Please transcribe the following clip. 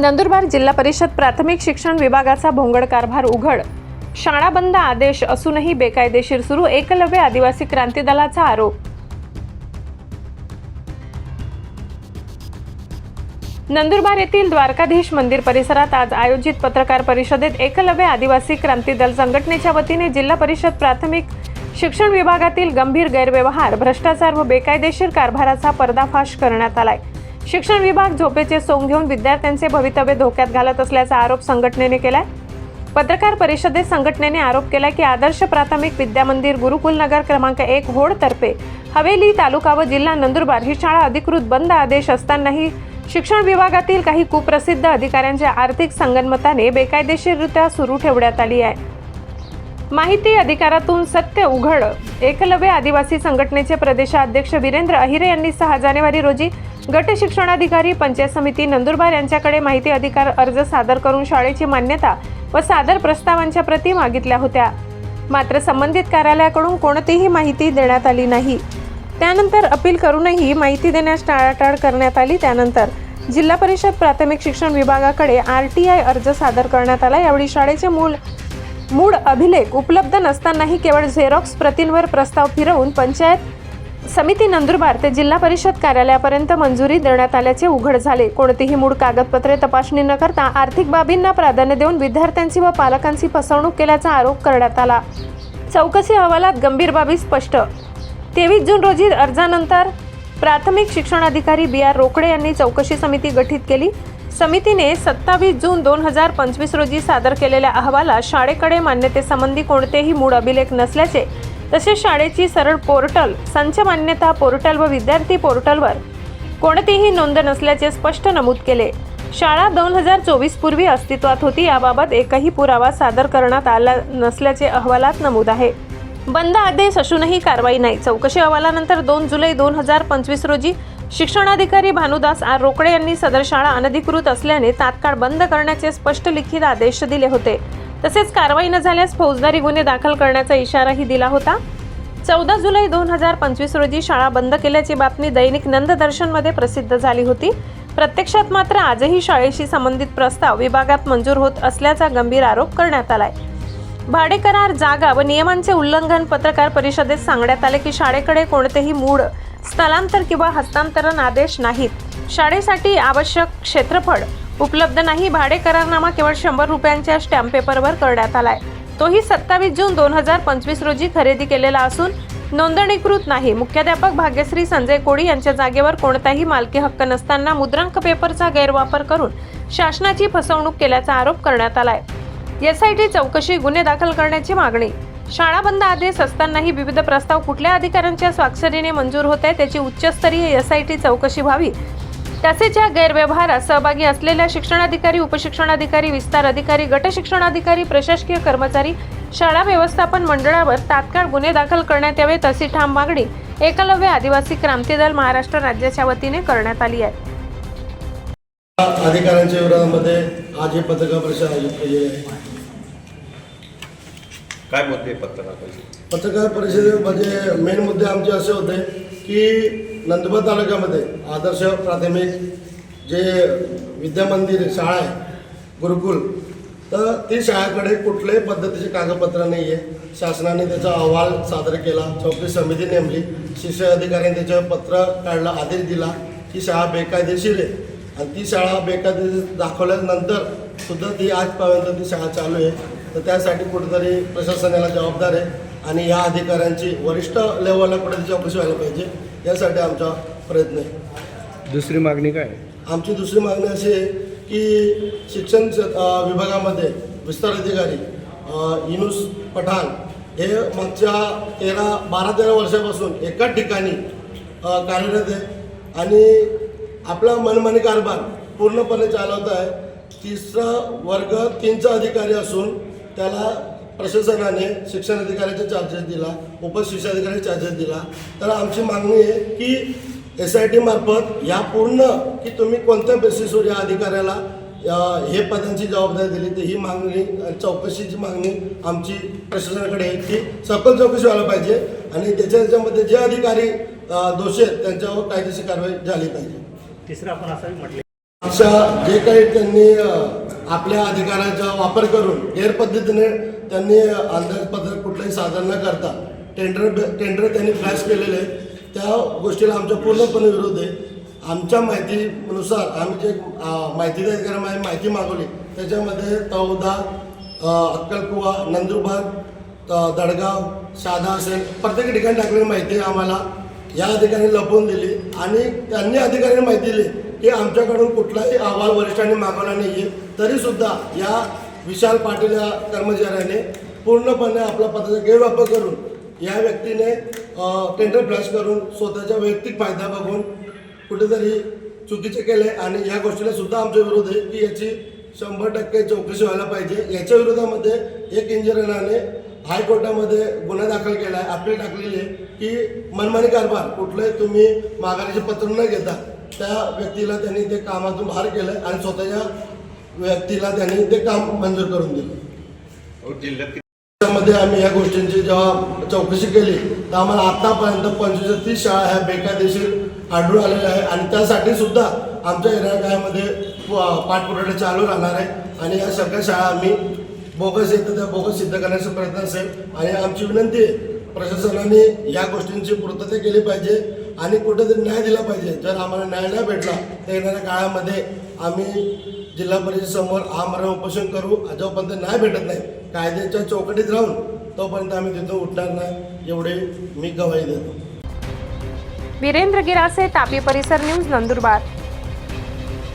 नंदुरबार जिल्हा परिषद प्राथमिक शिक्षण विभागाचा भोंगड कारभार उघड. शाळा बंद आदेश असूनही बेकायदेशीर सुरू एकलव्य आदिवासी क्रांती दलाचा आरोप. नंदुरबार येथील द्वारकाधीश मंदिर परिसरात आज आयोजित पत्रकार परिषदेत एकलव्य आदिवासी क्रांती दल संघटनेच्या वतीने जिल्हा परिषद प्राथमिक शिक्षण विभागातील गंभीर गैरव्यवहार भ्रष्टाचार व बेकायदेशीर कारभाराचा पर्दाफाश करण्यात आलाय. शिक्षण विभाग झोपेचे सोंग घेऊन विद्यार्थ्यांचे भवितव्य धोक्यात घालत असल्याचा आरोप संघटनेने केलाय. पत्रकार परिषदेत संघटनेने आरोप केला की आदर्श प्राथमिक विद्यामंदिर गुरुकुल नगर क्रमांक एक होडतर्फे हवेली तालुका व जिल्हा नंदुरबार ही शाळा अधिकृत बंद आदेश असतानाही शिक्षण विभागातील काही कुप्रसिद्ध अधिकाऱ्यांच्या आर्थिक संगनमताने बेकायदेशीररित्या सुरू ठेवण्यात आली आहे. माहिती अधिकारातून सत्य उघड. एकलव्य आदिवासी संघटनेचे प्रदेशाध्यक्ष वीरेंद्र अहिरे यांनी सहा जानेवारी रोजी गट शिक्षणाधिकारी पंचायत समिती नंदुरबार यांच्याकडे माहिती अधिकार अर्ज सादर करून शाळेची मान्यता व सादर प्रस्तावांच्या प्रती मागितल्या होत्या. मात्र संबंधित कार्यालयाकडून कोणतीही माहिती देण्यात आली नाही. त्यानंतर अपील करूनही माहिती देण्यास टाळाटाळ करण्यात आली त्यानंतर जिल्हा परिषद प्राथमिक शिक्षण विभागाकडे आर टी आय अर्ज सादर करण्यात आला. यावेळी शाळेचे मूळ मूळ अभिलेख उपलब्ध नसतानाही केवळ झेरॉक्स प्रतींवर प्रस्ताव फिरवून पंचायत समिती नंदुरबार ते जिल्हा परिषद कार्यालयापर्यंत मंजुरी देण्यात आल्याचे उघड झाले. कोणतीही मूळ कागदपत्रे तपासणी न करता आर्थिक बाबींना प्राधान्य देऊन विद्यार्थ्यांची व पालकांची फसवणूक केल्याचा आरोप करण्यात आला. चौकशी अहवालात गंभीर बाबी स्पष्ट. तेवीस जून रोजी अर्जानंतर प्राथमिक शिक्षणाधिकारी बी आर रोकडे यांनी चौकशी समिती गठीत केली. समितीने सत्तावीस जून दोन हजार पंचवीस रोजी सादर केलेल्या अहवालात शाळेकडे मान्यतेसंबंधी कोणतेही मूळ अभिलेख नसल्याचे तसेच शाळेची सरळ पोर्टल संच मान्यता पोर्टल व विद्यार्थी पोर्टलवर कोणतीही नोंद नसल्याचे स्पष्ट नमूद केले. शाळा दोन हजार चोवीस पूर्वी अस्तित्वात होती याबाबत एकही पुरावा सादर करण्यात आला नसल्याचे अहवालात नमूद आहे. बंद आदेश असूनही कारवाई नाही. चौकशी अहवालानंतर दोन जुलै दोन हजार पंचवीस रोजी शिक्षणाधिकारी भानुदास आर रोकडे यांनी सदर शाळा अनधिकृत असल्याने तात्काळ बंद करण्याचे स्पष्ट लिखित आदेश दिले होते. तसेच कारवाई न झाल्यास फौजदारी गुन्हे दाखल करण्याचा इशाराही दिला होता. चौदा जुलै दोन हजार पंचवीस रोजी शाळा बंद केल्याची बातमी दैनिक नंददर्शनमध्ये प्रसिद्ध झाली होती. प्रत्यक्षात मात्र आजही शाळेशी संबंधित प्रस्ताव विभागात मंजूर होत असल्याचा गंभीर आरोप करण्यात आलाय. भाडे करार जागा व नियमांचे उल्लंघन पत्रकार परिषदेत सांगण्यात आले की शाळेकडे कोणतेही मूळ स्थलांतर किंवा हस्तांतरण आदेश नाहीत. शाळेसाठी आवश्यक क्षेत्रफळ उपलब्ध नाही भाडे करारनामा केवळ शंभर रुपयांच्या स्टॅम्प पेपरवर करण्यात आलाय. तोही सत्तावीस जून दोन हजार पंचवीस रोजी खरेदी केलेला असून नोंदणीकृत नाही. मुख्याध्यापक भाग्यश्री संजय कोळी यांच्या जागेवर कोणताही मालकी हक्क नसताना मुद्रांक पेपरचा गैरवापर करून शासनाची फसवणूक केल्याचा आरोप करण्यात आलाय. एसआयटी चौकशी गुन्हे दाखल करण्याची मागणी. शाळा बंद आदेश असतानाही विविध प्रस्ताव कुठल्या अधिकाऱ्यांच्या स्वाक्षरीने मंजूर होत आहे त्याची उच्चस्तरीय एसआयटी चौकशी व्हावी तसेच या गैरव्यवहारात सहभागी असलेल्या शिक्षणाधिकारी उपशिक्षणाधिकारी विस्तार अधिकारी गट शिक्षणाधिकारी प्रशासकीय कर्मचारी शाळा व्यवस्थापन मंडळावर तात्काळ गुन्हे दाखल करण्यात यावे तशी ठाम मागणी एकलव्य आदिवासी क्रांती दल महाराष्ट्र राज्याच्या वतीने करण्यात आली आहे. अधिकाऱ्यांच्या विरोधामध्ये आज हे पत्रकार परिषद आयोजित केली आहे. काय मुद्दे पत्रकार परिषद? पत्रकार परिषदेमध्ये मेन मुद्दे आमचे असे होते की नंदुरबार तालुक्यामध्ये आदर्श प्राथमिक जे विद्यामंदिर शाळा आहे गुरुकुल तर ती शाळेकडे कुठल्याही पद्धतीचे कागदपत्र नाही आहे शासनाने त्याचा अहवाल सादर केला चौकशी समिती नेमली शिक्षण अधिकाऱ्यांनी त्याच्यावर पत्र काढलं आदेश दिला. की शाळा बेकायदेशीर आहे. आणि ती शाळा बेकायदेशीर दाखवल्यानंतर सुद्धा ती आजपर्यंत ती शाळा चालू आहे. तर त्यासाठी कुठेतरी प्रशासनाला जबाबदार आहे. आणि या अधिकाऱ्यांची वरिष्ठ लेवलला कुठेतरी चौकशी व्हायला पाहिजे यासाठी आमचा प्रयत्न आहे. दुसरी मागणी काय? आमची दुसरी मागणी अशी आहे की शिक्षण विभागामध्ये विस्तार अधिकारी अ, युनुस पठाण हे मागच्या तेरा बारा तेरा वर्षापासून एकाच ठिकाणी कार्यरत आहे. आणि आपला मनमानी कारभार पूर्णपणे चालवत आहे. तिसरा वर्ग तीनचा अधिकारी असून त्याला प्रशासनाने शिक्षण अधिकाऱ्याचे चार्जेस दिला उपशिक्षणाधिकारी चार्जेस दिला. तर आमची मागणी आहे की एस आय टी मार्फत या पूर्ण की तुम्ही कोणत्या बेसिसवर या अधिकाऱ्याला हे पदांची जबाबदारी दिली तर ही मागणी चौकशीची मागणी आमची प्रशासनाकडे आहे की सखोल चौकशी व्हायला पाहिजे आणि त्याच्या त्याच्यामध्ये जे अधिकारी दोषी आहेत त्यांच्यावर कायदेशीर कारवाई झाली पाहिजे. तिसरं आपण असं म्हटले. अशा जे काही त्यांनी आपल्या अधिकाराचा वापर करून गैरपद्धतीने त्यांनी अंदाजपत्रक कुठलंही सादर न करता टेंडर टेंडर त्यांनी फ्लॅश केलेले आहे त्या गोष्टीला आमचा पूर्णपणे विरोध आहे. आमच्या माहितीनुसार आम्ही जे माहिती अधिकाऱ्यांना माहिती मागवली त्याच्यामध्ये तौदा अक्कलकुवा नंदुरबार दडगाव साधा असेल प्रत्येक ठिकाणी टाकलेली माहिती आम्हाला. या अधिकाऱ्यांनी लपवून दिली आणि त्यांनी अधिकाऱ्यांनी माहिती दिली की आमच्याकडून कुठलाही अहवाल वरिष्ठांनी मागवला नाही आहे तरीसुद्धा या विशाल पाटील या कर्मचाऱ्याने पूर्णपणे आपला पदाचा गैरवापर करून या व्यक्तीने टेंडर फ्लॅश करून स्वतःचा वैयक्तिक फायदा बघून कुठेतरी चुकीचे केले आणि या गोष्टीला सुद्धा आमच्या विरोध आहे की याची शंभर टक्के चौकशी व्हायला पाहिजे. याच्या विरोधामध्ये एक इंजिनियराने हायकोर्टामध्ये गुन्हा दाखल केला आहे अपील टाकलेली आहे की मनमानी कारभार कुठलंही तुम्ही माघारीचे पत्र न घेता त्या व्यक्तीला त्यांनी ते कामातून बाहेर केलं आणि स्वतःच्या व्यक्तीला त्यांनी ते काम मंजूर करून दिलं. अहो, जिल्ह्यात किती मध्ये आम्ही या गोष्टींची जेव्हा चौकशी केली तर आम्हाला आतापर्यंत पंचवीस तीस शाळा ह्या बेकायदेशीर आढळून आलेल्या आहे आणि त्यासाठी सुद्धा आमच्या एरियामध्ये पाठपुराठा चालू राहणार आहे. आणि या सगळ्या शाळा आम्ही बोगस येतं त्या बोगस सिद्ध करण्याचा प्रयत्न असेल. आणि आमची विनंती आहे प्रशासनाने या गोष्टींची पूर्तता केली पाहिजे आणि कुठेतरी न्याय दिला पाहिजे. जर आम्हाला न्याय नाही भेटला तर येणाऱ्या काळामध्ये आम्ही जिल्हा परिषदेसमोर आमरण उपोषण करू. जोपर्यंत नाही भेटत नाही कायद्याच्या चौकटीत राहून तोपर्यंत आम्ही तिथं उठणार नाही एवढे मी गवाही देतो. वीरेंद्र गिरासे तापी परिसर न्यूज नंदुरबार.